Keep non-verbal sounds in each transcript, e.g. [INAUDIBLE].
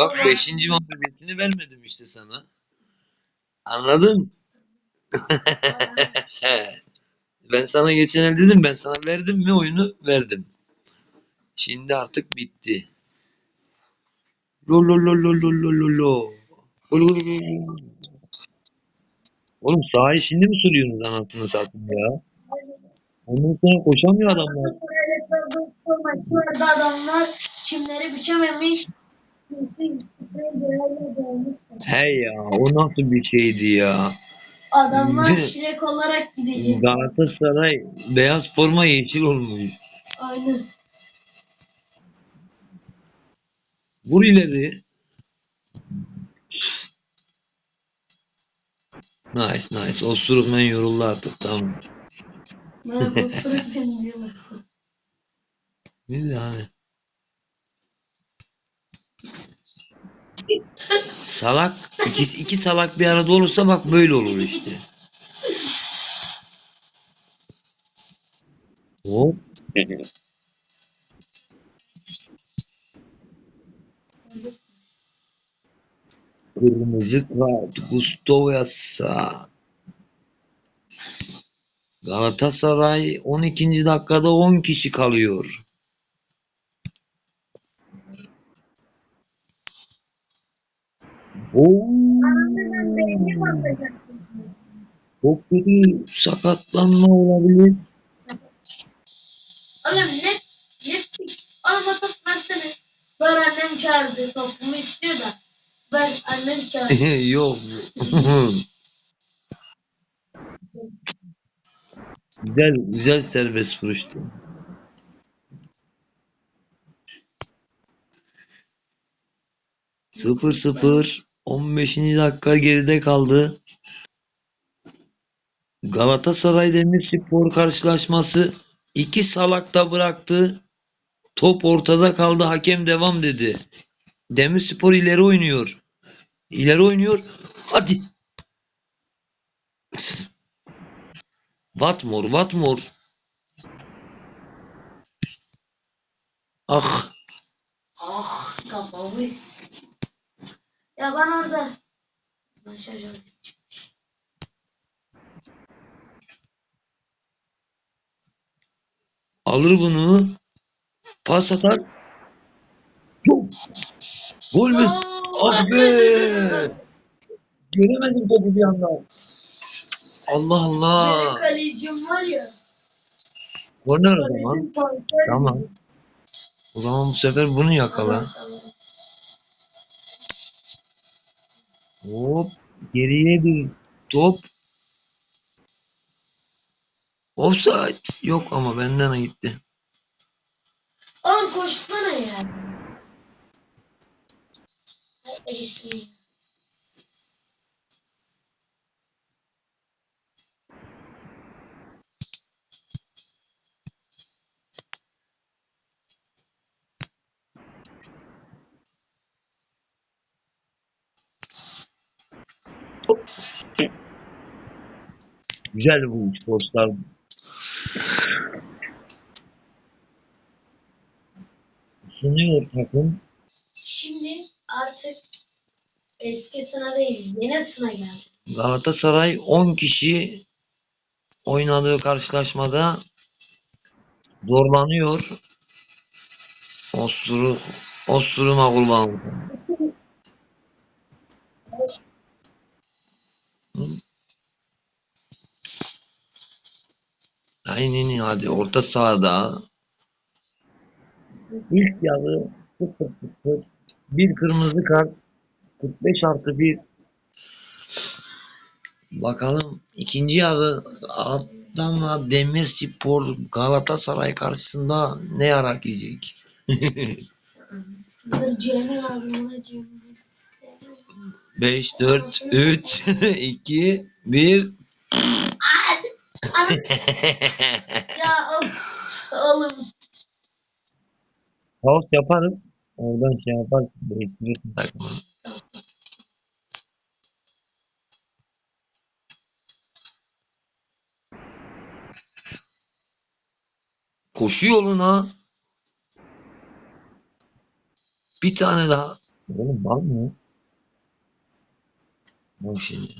Bak 5. mağlubiyetini vermedim işte sana. Anladın? [LAUGHS] ben sana geçen el dedim ben sana verdim mi oyunu verdim. Şimdi artık bitti. Lo lo lo lo lo lo lo. Oğlum sahayı şimdi mi sürüyorsunuz anasını satayım ya? Ondan sonra koşamıyor adamlar. Adamlar çimleri biçememiş. Hey ya o nasıl bir şeydi ya? Adamlar şirek olarak gidecek. Galatasaray beyaz forma yeşil olmuş. Aynen. Vur ileri. Nice nice. Osuruk men yoruldu artık tamam. Bana dostluk benim diyorsun. Ne yani? Salak. İki, iki salak bir arada olursa bak böyle olur işte. Hop. Kırmızı kart. Gusto Yassa. Galatasaray 12. dakikada 10 kişi kalıyor. Oo. Çok kötü sakatlanma olabilir. Oğlum ne? Ne? Oğlum o top versene. Ben annem çağırdı. Topumu istiyor da. Ben annem çağırdı. [LAUGHS] Yok. [LAUGHS] güzel güzel serbest vuruştu. Sıfır sıfır. 15. dakika geride kaldı. Galatasaray Demirspor karşılaşması iki salakta bıraktı. Top ortada kaldı. Hakem devam dedi. Demirspor ileri oynuyor. İleri oynuyor. Hadi. Watmore, Watmore. Ah. Ah kafamı sikeyim. Ya ben orada. Başaracağım. Alır bunu. Pas atar. Yok. Gol mü? Ah be. Göremedim topu bir anda. Allah Benim Allah. kalecim var ya. Korner o zaman. Tamam. O zaman bu sefer bunu yakala. Hop. Geriye bir top. Offside. Yok ama benden gitti. Oğlum koşsana ya. Güzel bu sporcular. Sunuyor takım. Şimdi artık eskisine değil yenisine geldi. Galatasaray 10 kişi oynadığı karşılaşmada zorlanıyor. Osturuk, osturuma kurban. olsun. Aynen hadi orta sahada ilk yarı 0-0 bir kırmızı kart 45 artı 1 Bakalım ikinci yarı Adana Demirspor Galatasaray karşısında ne yarak yiyecek? Cemil Cemil. 5, 4, 3, 2, 1 [LAUGHS] Ya of, oğlum. Kaos yaparız. Oradan şey yaparsın. Değiştirirsin takımını. Koşu yoluna bir tane daha. Oğlum var mı? Bak şimdi.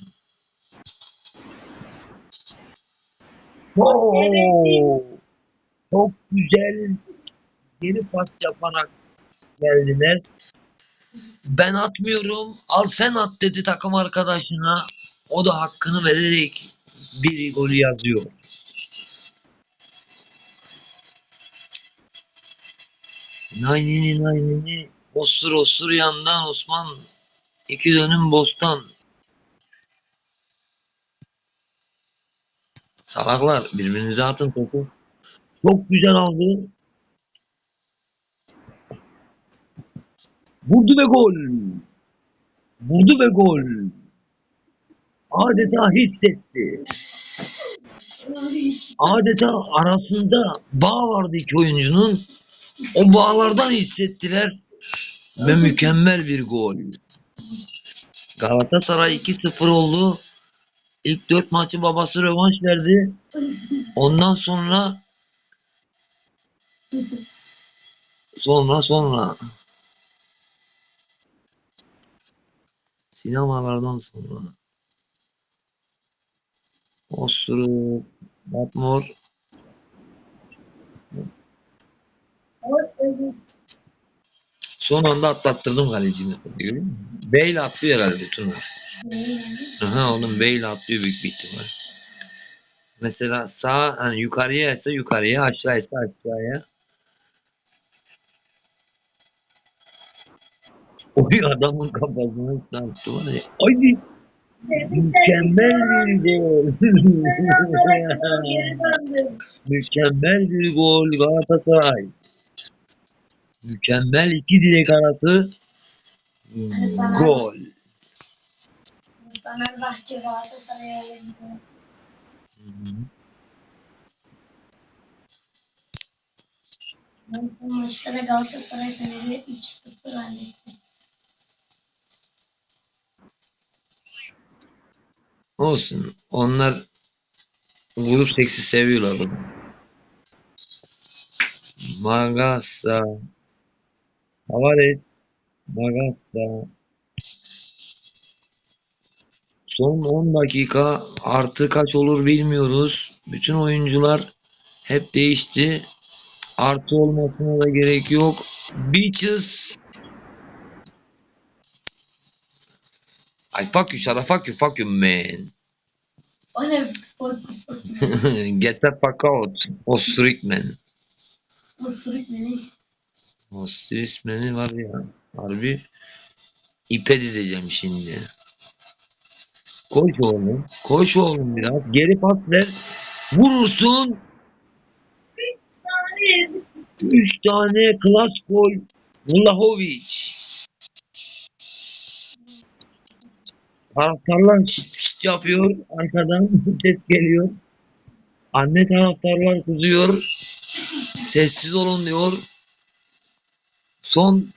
Oo, çok güzel geri pas yaparak geldiler. Ben atmıyorum. Al sen at dedi takım arkadaşına. O da hakkını vererek bir golü yazıyor. Naynini naynini osur osur yandan Osman iki dönüm bostan. Salaklar birbirinize atın topu. Çok güzel aldı. Vurdu ve gol. Vurdu ve gol. Adeta hissetti. Adeta arasında bağ vardı iki oyuncunun. O bağlardan hissettiler. Ve mükemmel bir gol. Galatasaray 2-0 oldu. İlk 4 maçı babası rövanş verdi. Ondan sonra sonra sonra sinemalardan sonra Osuruk, Batmor son anda atlattırdım kalecimi. Görüyor musun? Bale atlıyor herhalde Tuna. Aha onun Bale atlıyor büyük bir ihtimal. Mesela sağ hani yukarıya ise yukarıya aşağı ise aşağıya. Oy adamın kafasını sarktı var ya. Haydi. Mükemmel bir gol. [LAUGHS] Mükemmel bir gol Galatasaray. Mükemmel iki direk arası gol. Fenerbahçe Galatasaray'a yenildi. Bu maçta da Galatasaray Fener'i 3-0 halletti. Olsun. Onlar grup seksi seviyorlar bunu. Magasa. Tavares. Magasa. Son 10 dakika artı kaç olur bilmiyoruz. Bütün oyuncular hep değişti. Artı olmasına da gerek yok. Beaches. I fuck you, shut up, fuck you, fuck you, man. O ne? O, [LAUGHS] Get the fuck out. Ostrich man. o sürük ne? Ostrich man'i var ya. Harbi ipe dizeceğim şimdi. Koş oğlum. Koş oğlum biraz. Geri pas ver. Vurursun. Üç tane klas gol. Vlahovic. Taraftarlar şıt şıt yapıyor. Arkadan [LAUGHS] ses geliyor. Anne taraftarlar kızıyor. Sessiz olun diyor. Son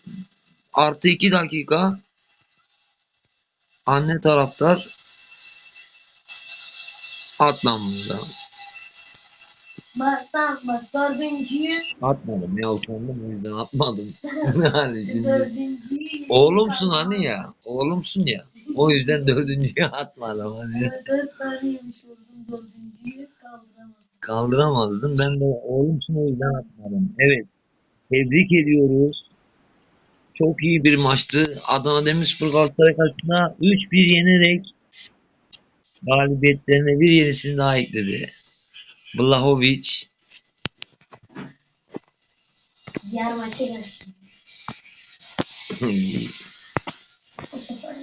artı iki dakika. Anne taraftar atlamında. Bak bak dördüncüyü Atmadım ya utandım o yüzden atmadım. [LAUGHS] hani şimdi. dördüncüyü Oğlumsun hani ya. Oğlumsun ya. O yüzden dördüncüye atmadım hani. Dört tane yemiş oldum dördüncüyü kaldıramadım. Kaldıramazdın. Ben de oğlumsun o yüzden atmadım. Evet. Tebrik ediyoruz. Çok iyi bir maçtı. Adana Demirspor Galatasaray karşısında 3-1 yenerek galibiyetlerine bir yenisini daha ekledi. Vlahovic Diğer maça gelsin. Bu sefer